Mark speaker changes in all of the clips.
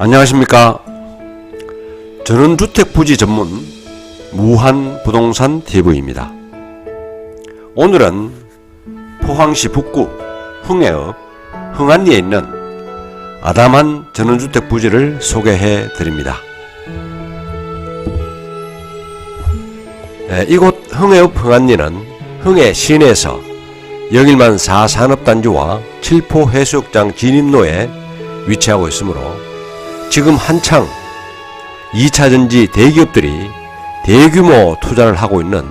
Speaker 1: 안녕하십니까. 저는 주택 부지 전문 무한 부동산 TV입니다. 오늘은 포항시 북구 흥해읍 흥안리에 있는 아담한 전원주택 부지를 소개해 드립니다. 예, 이곳 흥해읍 흥안리는 흥해 시내에서 영일만 4산업단지와 칠포 해수욕장 진입로에 위치하고 있으므로 지금 한창 2차전지 대기업들이 대규모 투자를 하고 있는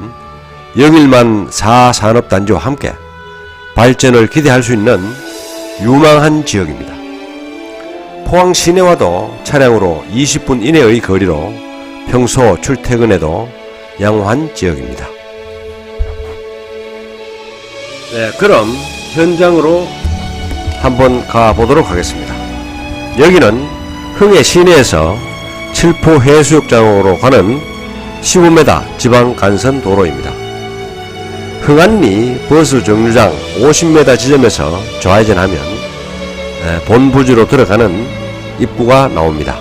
Speaker 1: 영일만 4산업단지와 함께 발전을 기대할 수 있는 유망한 지역입니다. 포항 시내와도 차량으로 20분 이내의 거리로 평소 출퇴근에도 양호한 지역입니다. 네, 그럼 현장으로 한번 가보도록 하겠습니다. 여기는 흥해 시내에서 칠포 해수욕장으로 가는 15m 지방 간선 도로입니다. 흥안리 버스 정류장 50m 지점에서 좌회전하면 에, 본부지로 들어가는 입구가 나옵니다.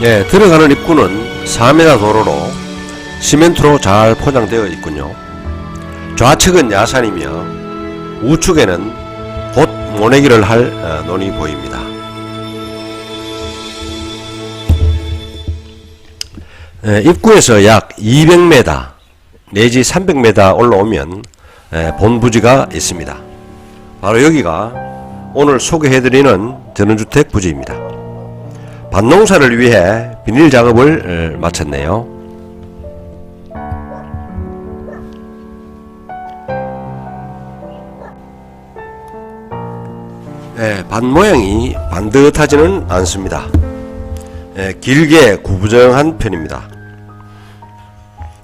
Speaker 1: 예, 들어가는 입구는 4m 도로로 시멘트로 잘 포장되어 있군요. 좌측은 야산이며 우측에는 곧 모내기를 할 어, 논이 보입니다. 에, 입구에서 약 200m 내지 300m 올라오면 에, 본부지가 있습니다. 바로 여기가 오늘 소개해드리는 전원주택 부지입니다. 밭농사를 위해 비닐 작업을 에, 마쳤네요. 예, 밭 모양이 반듯하지는 않습니다. 예, 길게 구부정한 편입니다.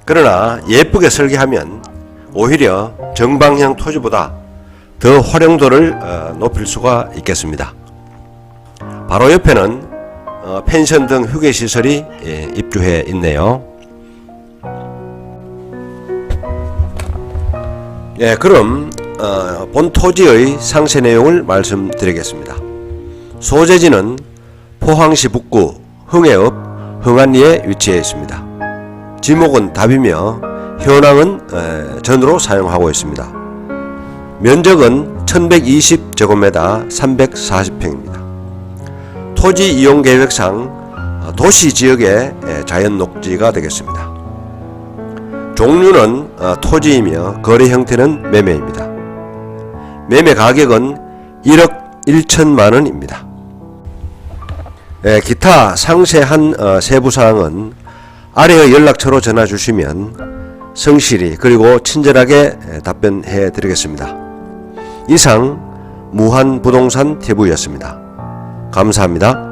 Speaker 1: 그러나 예쁘게 설계하면 오히려 정방향 토지보다 더 활용도를 어, 높일 수가 있겠습니다. 바로 옆에는 어, 펜션 등 휴게 시설이 예, 입주해 있네요. 예, 그럼 어, 본 토지의 상세 내용을 말씀드리겠습니다. 소재지는 포항시 북구 흥해읍 흥안리에 위치해 있습니다. 지목은 답이며 현황은 에, 전으로 사용하고 있습니다. 면적은 1120제곱미터 340평입니다. 토지 이용 계획상 어, 도시 지역의 에, 자연 녹지가 되겠습니다. 종류는 어, 토지이며 거래 형태는 매매입니다. 매매 가격은 1억 1천만 원입니다. 예, 기타 상세한 어, 세부 사항은 아래의 연락처로 전화 주시면 성실히 그리고 친절하게 예, 답변해 드리겠습니다. 이상 무한 부동산 TV였습니다. 감사합니다.